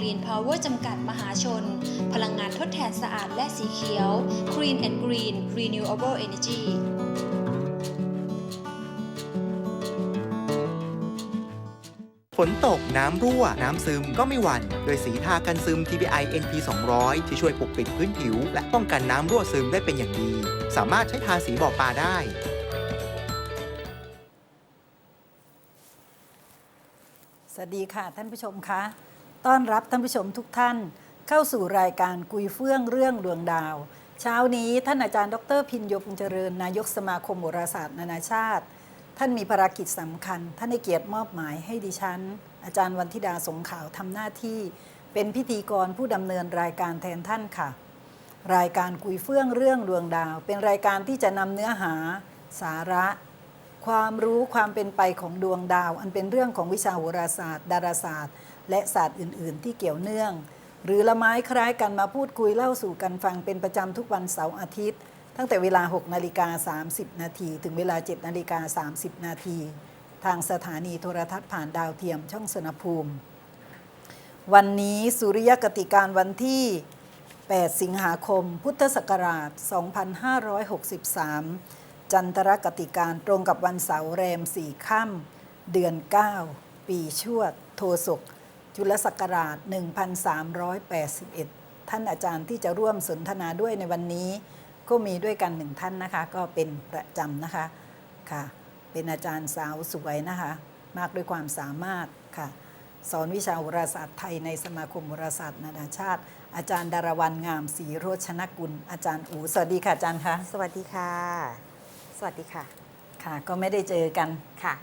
Green Power จำกัดมหาชน พลังงานทดแทนสะอาดและสีเขียว Green and Green Renewable Energy ฝนตกน้ำรั่ว น้ำซึมก็ไม่หวั่น โดวยสีทากันซึม TPI NP 200 ที่ช่วยปกปิดพื้นผิว และป้องกันน้ำรั่วซึมได้เป็นอย่างดี สามารถใช้ทาสีบ่อปลาได้สวัสดีค่ะท่านผู้ชมคะ ต้อนรับท่านผู้ชมทุกท่าน เข้าสู่รายการกุยเฟื่องเรื่องดวงดาว เช้านี้ท่านอาจารย์ดรพินโยพงเจริญ นายกสมาคมโหราศาสตร์นานาชาติ ท่านมีภารกิจสำคัญ ท่านให้เกียรติมอบหมายให้ดิฉัน อาจารย์วันธิดาสงขาวทำหน้าที่ เป็นพิธีกรผู้ดำเนินรายการแทนท่านค่ะ รายการคุยเฟื่องเรื่องดวงดาว เป็นรายการที่จะนำเนื้อหา สาระความรู้ความเป็นไปของดวงดาว อันเป็นเรื่องของวิชาโหราศาสตร์ ดาราศาสตร์ และศาสตร์อื่น ๆ ที่เกี่ยวเนื่อง หรือละไม้คล้ายกันมาพูดคุยเล่าสู่กันฟังเป็นประจำทุกวันเสาร์อาทิตย์ ตั้งแต่เวลา 6 นาฬิกา 30 นาที ถึงเวลา 7 นาฬิกา 30 นาที ทางสถานีโทรทัศน์ผ่านดาวเทียมช่องสนภูมิ วันนี้สุริยกติการวันที่ 8 สิงหาคม พุทธศักราช 2563จันทรกติการตรงกับวันเสาร์แรม4ค่ำเดือน 9 ปีชวด โทศก จุลศักราช 1381 ท่านอาจารย์ที่จะร่วมสนทนาด้วยในวันนี้ ก็มีด้วยกันหนึ่งท่านนะคะ ก็เป็นประจำนะคะค่ะ เป็นอาจารย์สาวสวยนะคะ มากด้วยความสามารถค่ะ สอนวิชาโหราศาสตร์ไทยในสมาคมโหราศาสตร์นานาชาติ อาจารย์ดารวันงามศรีโรชนกุล อาจารย์อูสวัสดีค่ะอาจารย์คะสวัสดีค่ะ สวัสดีค่ะ ค่ะ ก็ไม่ได้เจอกันค่ะ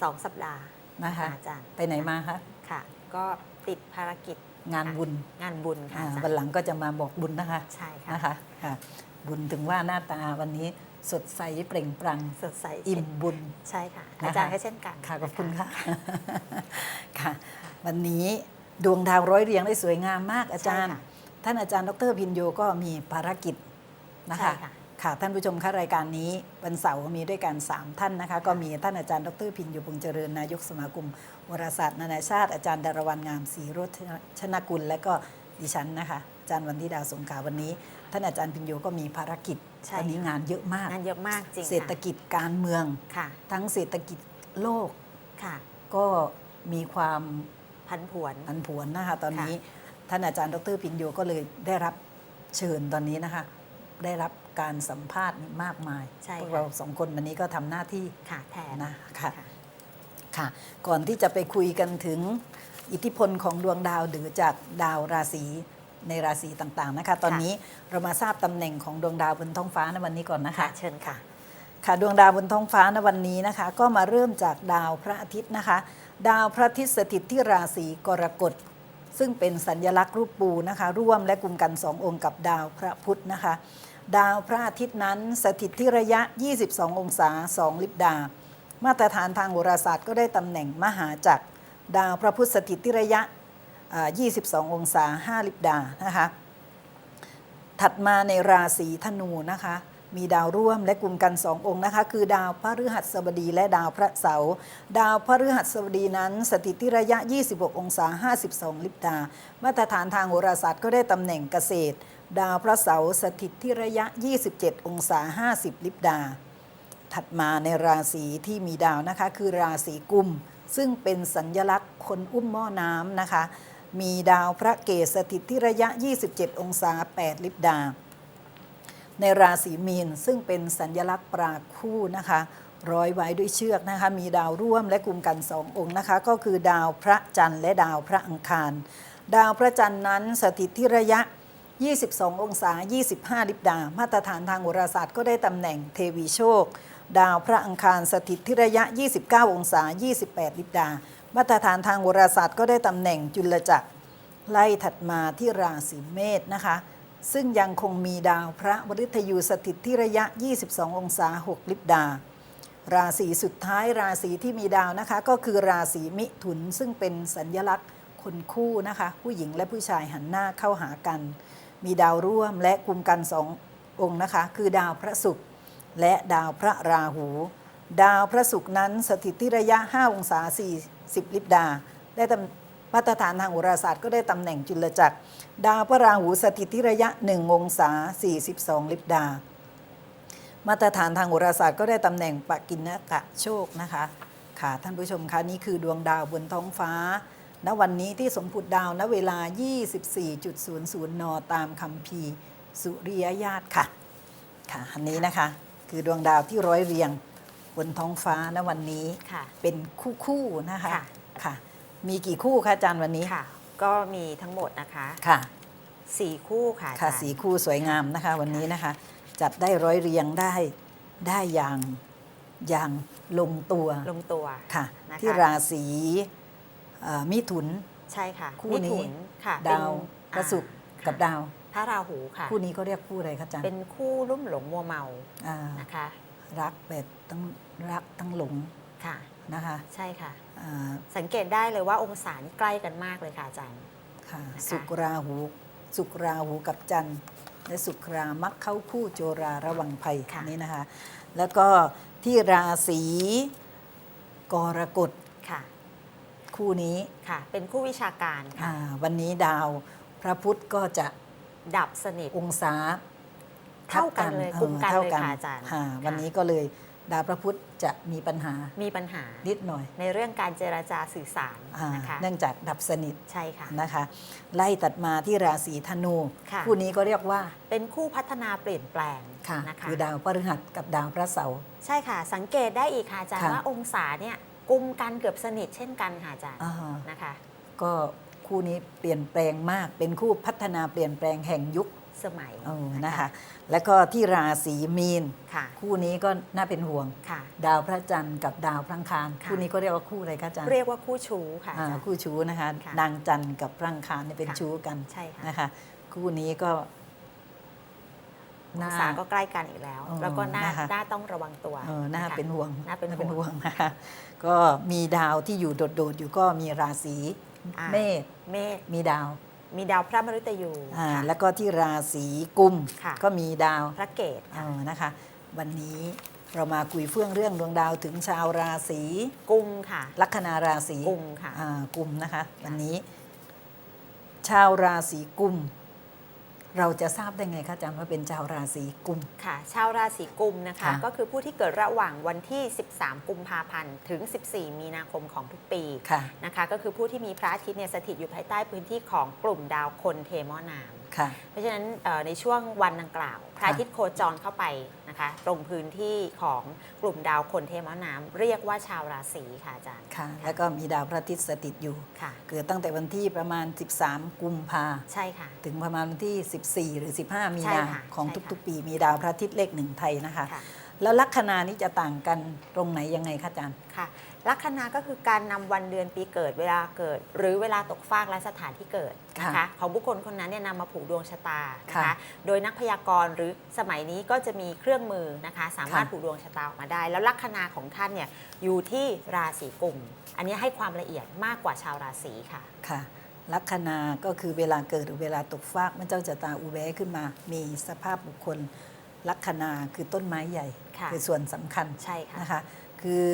สองสัปดาห์นะคะอาจารย์ไปไหนมาคะค่ะ ก็ติดภารกิจงานบุญงานบุญค่ะอ่าอาจารย์วันหลังก็จะมาบอกบุญนะคะใช่ค่ะนะคะค่ะบุญถึงว่าหน้าตาวันนี้สดใสเปล่งปลั่งสดใสอิ่มบุญใช่ค่ะนะคะอาจารย์ให้เช่นกันค่ะขอบคุณนค่ะค่ะ วันนี้ดวงดาวร้อยเรียงได้สวยงามมากอาจารย์ใช่ค่ะท่านอาจารย์ดรพินโยก็มีภารกิจนะใช่คะ ค่ะค่ะท่านผู้ชมคะรายการนี้วันเสาร์มีด้วยกัน 3 ท่านนะคะ ก็มีท่านอาจารย์ดรพินโยพงษ์เจริญนายกสมาคมวารศาสตร์นานาชาติ อาจารย์ดารวันงามศรีโรชนกุล และก็ดิฉันนะคะอาจารย์วันธิดาสงขลาวันนี้ ท่านอาจารย์พินโยก็มีภารกิจใช่วันนี้ค่ะงานเยอะมากงานเยอะมากจริงค่ะเศรษฐกิจการเมืองค่ะ ทั้งเศรษฐกิจโลกค่ะก็มีความพันผวนผันผวนนะคะตอนนี้ท่านอาจารย์ดรพินโยก็เลยได้รับเชิญตอนนี้นะคะได้รับ การสัมภาษณ์นี่มากมายใช่พวกค่ะเราสองคนวันนี้ก็ทำหน้าที่ค่ะแทนนะค่ะค่ะ ก่อนที่จะไปคุยกันถึงอิทธิพลของดวงดาวหรือจากดาวราศีในราศีต่างๆนะคะ ตอนนี้เรามาทราบตำแหน่งของดวงดาวบนท้องฟ้าในวันนี้ก่อนนะคะค่ะเชิญค่ะ ค่ะดวงดาวบนท้องฟ้าในวันนี้นะคะ ก็มาเริ่มจากดาวพระอาทิตย์นะคะ ดาวพระอาทิตย์สถิตที่ราศีกรกฎซึ่งเป็นสัญลักษณ์รูปปูนะคะ ร่วมและกลุ่มกันสององค์กับดาวพระพุธนะคะ ดาวพระอาทิตย์นั้นสถิตที่ระยะ 22 องศา 2 ลิบดา มาตรฐานทางโหราศาสตร์ก็ได้ตำแหน่งมหาจักร ดาวพระพุธสถิตที่ระยะ 22 องศา 5 ลิบดานะคะ ถัดมาในราศีธนูนะคะมีดาวร่วมและกลุ่มกันสององค์นะคะ คือดาวพระฤหัสบดีและดาวพระเสาร์ดาวพระฤหัสบดีนั้น สถิตที่ระยะ 26 องศา 52 ลิบดา มาตรฐานทางโหราศาสตร์ก็ได้ตำแหน่งเกษตร ดาวพระเสาร์สถิตที่ระยะ 27 องศา 50 ลิบดา ถัดมาในราศีที่มีดาวนะคะคือราศีกุม ซึ่งเป็นสัญญลักษณ์คนอุ้มหม้อน้ำนะคะ มีดาวพระเกศสถิตที่ระยะ 27 องศา 8 ลิบดา ในราศีมีนซึ่งเป็นสัญญลักษณ์ปราคู่นะคะร้อยไว้ด้วยเชือกนะคะมีดาวร่วมและกลุ่มกันสององค์นะคะ ก็คือดาวพระจันทร์และดาวพระอังคาร ดาวพระจันทร์นั้นสถิตที่ระยะ 22 องศา 25 ลิบดา มาตรฐานทางโหราศาสตร์ก็ได้ตำแหน่งเทวีโชค ดาวพระอังคารสถิตที่ระยะ 29 องศา 28 ลิบดา มาตรฐานทางโหราศาสตร์ก็ได้ตำแหน่งจุลจักรไล่ถัดมาที่ราศีเมษนะคะ ซึ่งยังคงมีดาวพระวฤทยูสถิตที่ระยะ 22 องศา 6 ลิบดา ราศีสุดท้ายราศีที่มีดาวนะคะ ก็คือราศีมิถุนซึ่งเป็นสัญญลักษณ์คนคู่นะคะ ผู้หญิงและผู้ชายหันหน้าเข้าหากัน มีดาวร่วมและกลุ่มกันสององค์นะคะ คือดาวพระศุกร์และดาวพระราหู ดาวพระศุกร์นั้นสถิตที่ระยะ 5 องศา 40 ลิบดา ได้มาตรฐานทางโหราศาสตร์ก็ได้ตำแหน่งจุลจักร ดาวพระราหูสถิตที่ระยะ 1 องศา 42 ลิบดา มาตรฐานทางโหราศาสตร์ก็ได้ตำแหน่งปกินกะโชคนะคะ ค่ะท่านผู้ชมคะนี่คือดวงดาวบนท้องฟ้า ณวันนี้ที่สมผุดดาวณเวลา 24.00 น ตามคัมภีร์สุริยญาติค่ะค่ะ อันนี้นะคะคือดวงดาวที่ร้อยเรียงบนท้องฟ้าณวันนี้ค่ะเป็นคู่คู่ๆนะคะค่ะ ค่ะ มีกี่คู่คะอาจารย์วันนี้ค่ะ ก็มีทั้งหมดนะคะค่ะ สี่คู่ค่ะอาค่ะจารย์สีคู่สวยงามนะคะวันนี้นะคะ จัดได้ร้อยเรียงได้ได้อย่างอย่างลงตัวลงตัว ค่ะ นะคะ ที่ราศีเอ่อ มิถุน ใช่ค่ะคู่นี้มิถุนค่ะดาวพเป็นระศุกร์อ่ากับดาว พระราหูค่ะ คู่นี้ก็เรียกคู่อะไรคะอาจารย์ เป็นคู่ลุ่มหลงมัวเมาอ่านะคะ รักแบบทั้งรักทั้งหลงค่ะนะคะใช่ค่ะอ่าสังเกตได้เลยว่าองศานี่ใกล้กันมากเลยค่ะอาจารย์ค่ะนะคะสุกราหู สุกราหูกับจันทร์และสุกรามักเข้าคู่โจราระวังภัยค่ะนี่นะคะ แล้วก็ที่ราศีกรกฎค่ะ คู่นี้ค่ะ เป็นคู่วิชาการค่ะ อ่าวันนี้ดาวพระพุธก็จะดับสนิท องศาเท่ากันเลยออกุมกันท่เลยค่ะอาจารย์ค่ะค่ะ วันนี้ก็เลยดาวพระพุธจะมีปัญหามีปัญหานิดหน่อยในเรื่องการเจราจาสื่อสารอ่านะคะเนื่องจากดับสนิทใช่ค่ะ นะคะ ไล่ตัดมาที่ราศีธนูค่ะ คู่นี้ก็เรียกว่าเป็นคู่พัฒนาเปลี่ยนแปลงค่ะนะคะ คือดาวพฤหัสกับดาวพระเสาร์ ใช่ค่ะ สังเกตได้อีกค่ะอาจารย์ค่ะว่าองศาเนี่ย กุมกันเกือบสนิทเช่นกันค่ะอาจารย์อ่านะคะ ก็คู่นี้เปลี่ยนแปลงมาก เป็นคู่พัฒนาเปลี่ยนแปลงแห่งยุคสมัยเออนะคะ แล้วก็ที่ราศีมีน ค่ะคู่นี้ก็น่าเป็นห่วง ค่ะ ดาวพระจันทร์กับดาวพระอังคาร ค่ะ คู่นี้ก็เรียกว่าคู่อะไรคะอาจารย์เรียกว่าคู่ชู้ค่ะอาอ่าจารย์ คู่ชู้นะคะ ค่ะนางจันทร์กับพระอังคารเนี่ยเป็นค่ะ ชู้กันใช่ค่ะ นะคะ คู่นี้ก็ องศาก็ใกล้กันอีกแล้วเออแล้วก็น่านะคะน่าต้องระวังตัวเออน่าะคะเป็นห่วงน่าเป็นห่วงนะคะก็มีดาวที่อยู่โดดๆอยู่ก็มีราศีอ่าเมษเมษมีดาว มีดาวพระมฤตยูอ่าค่ะแล้วก็ที่ราศีกุมค่ะก็มีดาวพระเกตเออนะคะ วันนี้เรามาคุยเฟื่องเรื่องดวงดาวถึงชาวราศีกุมค่ะ ลัคนาราศีกุมค่ะอ่ากุมนะคะ วันนี้ ชาวราศีกุม เราจะทราบได้ไงคะอาจารย์ว่าเป็นชาวราศีกุมค่ะ ชาวราศีกุมนะคะ ค่ะ ก็คือผู้ที่เกิดระหว่างวันที่ 13 กุมภาพันธ์ถึง 14 มีนาคมของทุกปีค่ะ นะคะ ก็คือผู้ที่มีพระอาทิตย์เนี่ยสถิตอยู่ภายใต้พื้นที่ของกลุ่มดาวคนเทมอนามค่ะ เพราะฉะนั้นเอ่อในช่วงวันดังกล่าว พระอาทิตย์โคจรเข้าไปนะคะตรงพื้นที่ของกลุ่มดาวคนเทมอนามเรียกว่าชาวราศีค่ะอาจารย์ค่ะ แล้วก็มีดาวพระอาทิตย์สถิตอยู่ค่ะเกิดตั้งแต่วันที่ประมาณ 13 กุมภาใช่ค่ะ ถึงประมาณวันที่ 14 หรือ 15 มีใช่นาค่ะของใช่ค่ะทุกๆ ปีมีดาวพระอาทิตย์เลขหนึ่งไทยนะคะค่ะ แล้วลัคนานี้จะต่างกันตรงไหนยังไงคะอาจารย์ค่ะลัคนาก็คือการนำวันเดือนปีเกิดเวลาเกิด หรือเวลาตกฟากและสถานที่เกิดนะคะค่ะของบุคคลคนนั้นเนี่ยนำมาผูกดวงชะตานะค่ะคะโดยนักพยากรณ์หรือสมัยนี้ก็จะมีเครื่องมือนะคะสามารถค่ะผูกดวงชะตาออกมาได้ แล้วลัคนาของท่านเนี่ยอยู่ที่ราศีกุมอันนี้ให้ความละเอียดมากกว่าชาวราศีค่ะค่ะลัคนาก็คือเวลาเกิดหรือเวลาตกฟากมันเจ้าชะตาอุแวะขึ้นมา มีสภาพบุคคล ลัคนาคือต้นไม้ใหญ่ค่ะอส่วนสำคัญใช่ค่ะนะคะคือ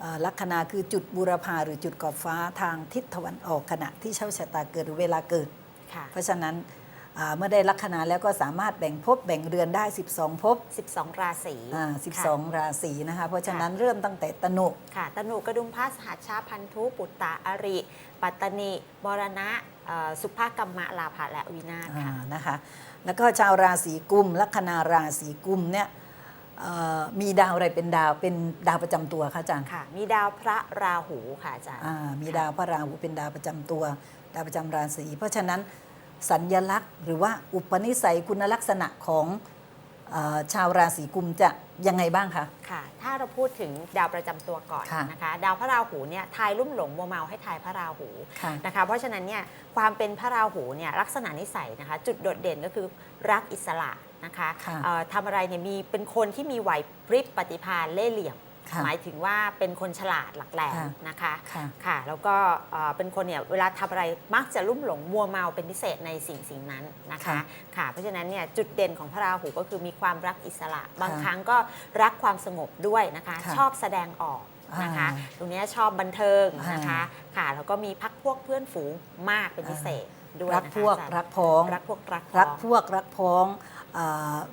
เอ่อลัคนาคือจุดบูรพาหรือจุดกอบฟ้าทางทิศตะวันออกขณะที่เช่าชะตาเกิดหรือเวลาเกิดค่ะเพราะฉะนั้นอ่า เมื่อได้ลัคนาแล้วก็สามารถแบ่งภพแบ่งเรือนได้ 12ภพ12 ราศีอ่าค่ะ12 ราศีนะคะ เพราะฉะนั้นเริ่มตั้งแต่ตนุค่ะตนุกระดุมพระสหัชชาพันธุปุตตะอริ ปัตตนิมรณะเอ่อสุภากรรมะลาภะและวินาศอ่าค่ะนะคะ แล้วก็ชาวราศีกุมลัคนาราศีกุมเนี่ยเอ่อมีดาวอะไรเป็นดาวเป็นดาวประจำตัวคะอาจารย์ค่ะ มีดาวพระราหูค่ะอาจารย์อ่ามีดาวพระราหูเป็นดาวประจำตัว ดาวประจำราศีเพราะฉะนั้น สัญญลักษณ์ หรือว่าอุปนิสัยคุณลักษณะของเออชาวราศีกุมจะยังไงบ้างคะค่ะ ถ้าเราพูดถึงดาวประจำตัวก่อนค่ะนะคะ ดาวพระราหูเนี่ยทายลุ่มหลงมัวเมาให้ทายพระราหูค่ะนะคะ เพราะฉะนั้นเนี่ยความเป็นพระราหูเนี่ยลักษณะนิสัยนะคะ จุดโดดเด่นก็คือรักอิสระนะคะค่ะเอ่อทำอะไรเนี่ยมีเป็นคนที่มีไหวพริบปฏิภาณเล่ห์เหลี่ยมค่ะ หมายถึงว่าเป็นคนฉลาดหลักแหลมค่ะนะคะค่ะค่ะแล้วก็เอ่อเป็นคนเนี่ยเวลาทำอะไรมักจะลุ่มหลงมัวเมาเป็นพิเศษในสิ่งสิ่งนั้นนะคะค่ะค่ะเพราะฉะนั้นเนี่ยจุดเด่นของพระราหูก็คือมีความรักอิสระ บางค่ะครั้งก็รักความสงบด้วยนะคะค่ะชอบแสดงออกนะคะอ่าตรงเนี้ยชอบบันเทิงนะคะอ่าค่ะแล้วก็มีพักพวกเพื่อนฝูงมากเป็นพิเศษด้วยรักนะคะพวกอาจารย์รักพ้องรักพวกรักรักพ้องพวกรักพ้องอา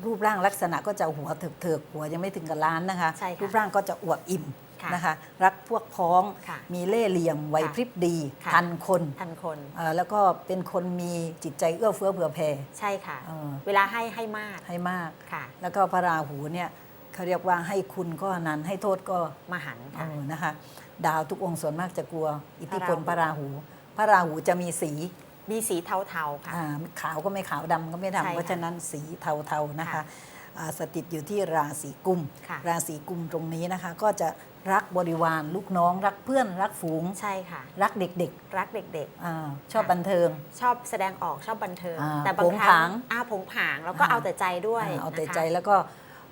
รูปร่างลักษณะก็จะหัวเถิกๆหัวยังไม่ถึงกับล้านนะคะใช่ค่ะรูปร่างก็จะอวบอิ่มค่ะนะคะ รักพวกพ้องค่ะมีเล่ห์เหลี่ยมไหวค่ะพริบดีค่ะทันคนทันคนอ่าแล้วก็เป็นคนมีจิตใจเอื้อเฟื้อเผื่อแผ่ใช่ค่ะเออเวลาให้ให้มากให้มากค่ะ แล้วก็พระราหูเนี่ยเขาเรียกว่าให้คุณก็อนันต์ให้โทษก็มหันต์เอค่ะอนะคะ ดาวทุกองค์ส่วนมากจะกลัว อิทธิพลพพระระราราหูหู พระราหูจะมีสี มีสีเทาๆค่ะ อ่าขาวก็ไม่ขาวดำก็ไม่ใช่ดำค่ะเพราะฉะนั้นสีเทาๆนะคะค่ะอ่าสถิตอยู่ที่ราศีกุม ค่ะ ราศีกุมตรงนี้นะคะ ก็จะรักบริวารลูกน้อง รักเพื่อนรักฝูง ใช่ค่ะ รักเด็กรักเด็กๆอาชอบบันเทิง ๆ ชอบแสดงออกชอบบันเทิง อ่าแต่บางโผงครั้ผางงอ่าผงผางแล้วก็อ่า เอาแต่ใจด้วยอ่าเอาแต่นะคะ ใจแล้วก็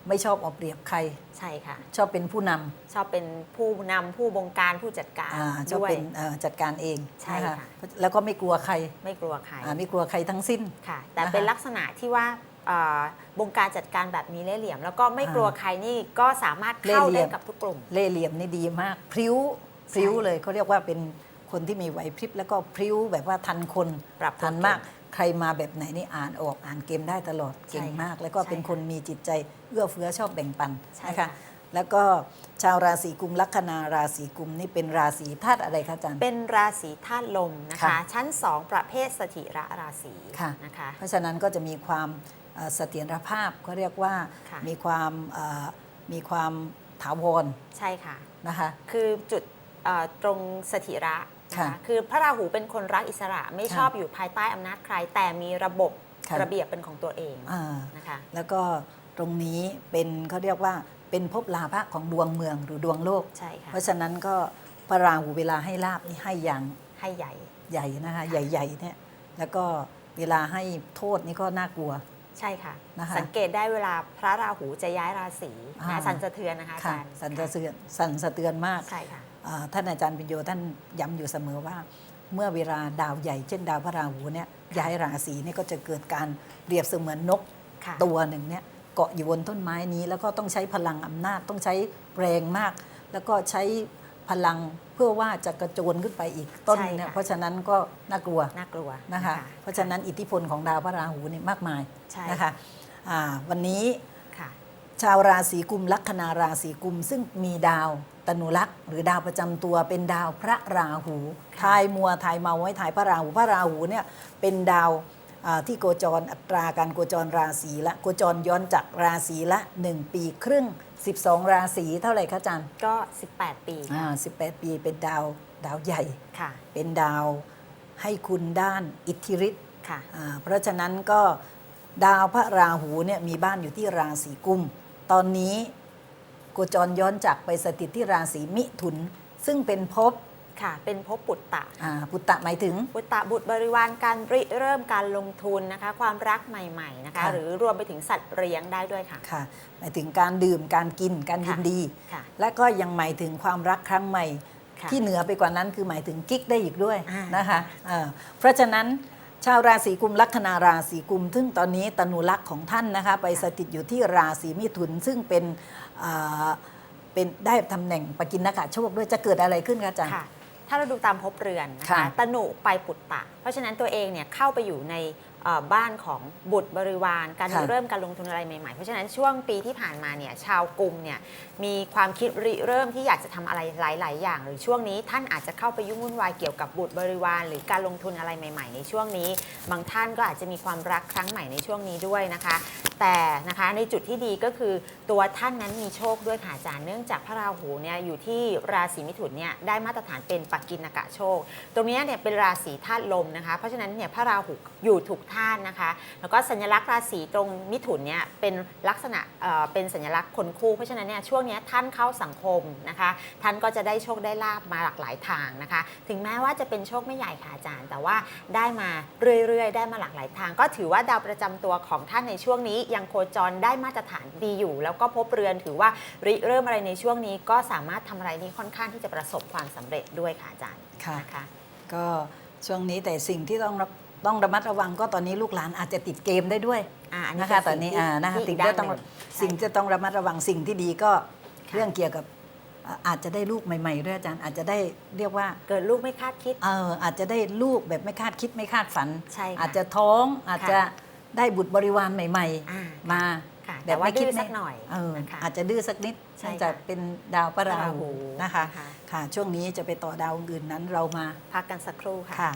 ไม่ชอบเอาเปรียบใคร ใช่ค่ะ ชอบเป็นผู้นำชอบเป็นผู้นำผู้บงการผู้จัดการอ่าชอบด้วย เป็นเอ่อจัดการเองใช่นค่ะ แล้วก็ไม่กลัวใครไม่กลัวใครอ่าไม่กลัวใครทั้งสิ้น ค่ะ แต่นะคะเป็นลักษณะที่ว่าเอ่อบงการจัดการแบบมีเล่ห์เหลี่ยม แล้วก็ไม่กลัวอ่าใครนี่ก็สามารถเข้าเล่ห์เหลี่ได้ยม กับทุกกลุ่ม เล่ห์เหลี่ยมนี่ดีมาก พริ้วพริ้วใช่เลยเขาเรียกว่าเป็นคนที่มีไหวพริบแล้วก็พริ้วแบบว่าทันคนปรับตัวทันมาก เก่ ใครมาแบบไหนนี่อ่านออกอ่านเกมได้ตลอดเก่งใช่ค่ะมาก แล้วก็เป็นใช่ค่ะคนมีจิตใจเอื้อเฟื้อชอบแบ่งปันใช่นะค่ะคะแล้วก็ชาวราศีกุมลัคนาราศีกุมนี่เป็นราศีธาตุอะไรคะอาจารย์ เป็นราศีธาตุลมนะคะค่ะชั้น 2 ประเภทสถิระราศีค่ะนะคะ เพราะฉะนั้นก็จะมีความเอ่อเสถียรภาพเขาเรียกว่าค่ะมีความเอ่อมีความถาวรใช่ค่ะนะคะ คือจุดเอ่อตรงสถิระ นะค่ะคะคือพระราหูเป็นคนรักอิสระไม่ค่ะชอบอยู่ภายใต้อำนาจใคร แต่มีระบบค่ะระเบียบเป็นของตัวเองอ่านะคะแล้วก็ตรงนี้เป็นเขาเรียกว่าเป็นภพลาภะของดวงเมืองหรือดวงโลกใช่ค่ะเพราะฉะนั้นก็พระราหูเวลาให้ลาบนี่ให้อย่างให้ใหญ่ใหญ่นะคะใหญ่ๆเนี่ยแล้วก็เวลาให้โทษนี่ก็น่ากลัวใช่ค่ะนะคะสังเกตได้เวลาพระราหูจะย้ายราศีอ่านะสันสะเทือนนะคะอาค่ะจารย์สั่นสะเทือนสั่นสะเทือนมากใช่ค่ะอ่า ท่านอาจารย์ปิญโยท่านย้ำอยู่เสมอว่า เมื่อเวลาดาวใหญ่เช่นดาวพระราหูเนี่ยย้ายราศีเนี่ยก็จะเกิดการเปรียบเสมือนนกค่ะตัวหนึ่งเนี่ยเกาะอยู่บนต้นไม้นี้ แล้วก็ต้องใช้พลังอำนาจต้องใช้แรงมาก แล้วก็ใช้พลังเพื่อว่าจะกระโจนขึ้นไปอีกต้นใช่เนี่ยค่ะเพราะฉะนั้นก็น่ากลัวน่ากลัวนะคะเพราะฉะนั้นอิทธิพลของดาวพระราหูเนี่ยมากมายใช่นะคะอ่าวันนี้ค่ะชาวราศีกุมลัคนาราศีกุมซึ่งมีดาว ตนุลักษ์หรือดาวประจำตัวเป็นดาวพระราหูค่ะทายมัวทายเมาไว้ทายพระราหูพระราหูเนี่ยเป็นดาวอ่าที่โคจรอัตราการโคจรราศีละโคจรย้อนจากราศีละ 1 ปีครึ่ง 12 ราศีเท่าไหร่คะอาจารย์ก็ 18 ปีอ่าค่ะ18 ปีเป็นดาวดาวใหญ่ค่ะเป็นดาวให้คุณด้านอิทธิฤทธิ์ค่ะอ่าเพราะฉะนั้นก็ดาวพระราหูเนี่ยมีบ้านอยู่ที่ราศีกุม ตอนนี้ โกจรย้อนจากไปสถิตที่ราศีมิถุน ซึ่งเป็นภพค่ะ เป็นภพปุตตะอ่าปุตตะหมายถึง ปุตตะบุตรบริวารการริเริ่มการลงทุนนะคะ ความรักใหม่ๆนะคะ ค่ะ หรือรวมไปถึงสัตว์เลี้ยงได้ด้วยค่ะ ค่ะหมายถึงการดื่มการกินการยินดี ค่ะและก็ยังหมายถึงความรักครั้งใหม่ ค่ะ ที่เหนือไปกว่านั้นคือหมายถึงกิ๊กได้อีกด้วยอ่าน นะคะอ่าเพราะฉะนั้น ชาวราศีกุมลัคนาราศีกุม ซึ่งตอนนี้ตนุลักษ์ของท่านนะคะไปสถิตอยู่ที่ราศีมิถุนซึ่งเป็นอ่าเป็นได้ตำแหน่งปกินนกะโชคด้วยจะเกิดอะไรขึ้นคะอาจารย์ค่ะถ้าเราดูตามภพเรือนนะค่ะคะตนุไปปุตตะ เพราะฉะนั้นตัวเองเนี่ยเข้าไปอยู่ในเอ่อ บ้านของบุตรบริวาร การค่ะเริ่มการลงทุนอะไรใหม่ๆ เพราะฉะนั้นช่วงปีที่ผ่านมาเนี่ยชาวกลุ่มเนี่ยมีความคิดริเริ่มที่อยากจะทำอะไรหลาย ๆ อย่าง หรือช่วงนี้ท่านอาจจะเข้าไปยุ่งวุ่นวายเกี่ยวกับบุตรบริวาร หรือการลงทุนอะไรใหม่ ๆ ในช่วงนี้ บางท่านก็อาจจะมีความรักครั้งใหม่ในช่วงนี้ด้วยนะคะ แต่นะคะในจุดที่ดีก็คือตัวท่านนั้นมีโชคด้วยค่ะอาจารย์เนื่องจากพระราหูเนี่ยอยู่ที่ราศีมิถุนเนี่ยได้มาตรฐานเป็นปักกินกะโชค ตรงเนี้ยเนี่ยเป็นราศีธาตุลมนะคะ เพราะฉะนั้นเนี่ยพระราหูอยู่ถูกธาตุนะคะ แล้วก็สัญลักษณ์ราศีตรงมิถุนเนี่ยเป็นลักษณะเอ่อเป็นสัญลักษณ์คนคู่ เพราะฉะนั้นเนี่ยช่วงเนี้ยท่านเข้าสังคมนะคะ ท่านก็จะได้โชคได้ลาบมาหลากหลายทางนะคะ ถึงแม้ว่าจะเป็นโชคไม่ใหญ่ค่ะอาจารย์ แต่ว่าได้มาเรื่อยๆ ได้มาหลากหลายทาง ก็ถือว่าดาวประจำตัวของท่านในช่วงนี้ ยังโคจรได้มาตรฐานดีอยู่ แล้วก็พบเรือนถือว่าริเริ่มอะไรในช่วงนี้ ก็สามารถทำอะไรนี้ค่อนข้างที่จะประสบความสำเร็จด้วยค่ะอาจารย์ค่ะ นะคะ ก็ช่วงนี้แต่สิ่งที่ต้องรับ ต้องระมัดระวังก็ตอนนี้ลูกหลานอาจจะติดเกมได้ด้วยอ่าอันนี้นะคะเป็ตอนนี้สิ่งที่อ่านะคะที่สิ่งอีกที่ด้านต้องหนึ่งสิ่งใช่ที่ต้องระมัดระวังสิ่งที่ดีก็ค่ะเรื่องเกี่ยวกับอะอาจจะได้ลูกใหม่ๆด้วยอาจารย์อาจจะได้เรียกว่าเกิดลูกไม่คาดคิดเอออาจจะได้ลูกแบบไม่คาดคิดไม่คาดฝันใช่ค่ะอาจจะท้องอาจค่ะจะได้บุตรบริวารใหม่อ่าๆมาค่ะแบแต่บว่าไม่คิดดื้อไม่สักหน่อยเออนะคะอาจจะดื้อสักนิดใช่เนื่องจากค่ะเป็นดาวพระราหูราหูนะคะนะคะ ค่ะ ช่วงนี้จะไปต่อดาวอื่นนั้นเรามาพักกันสักครู่ค่ะค่ะ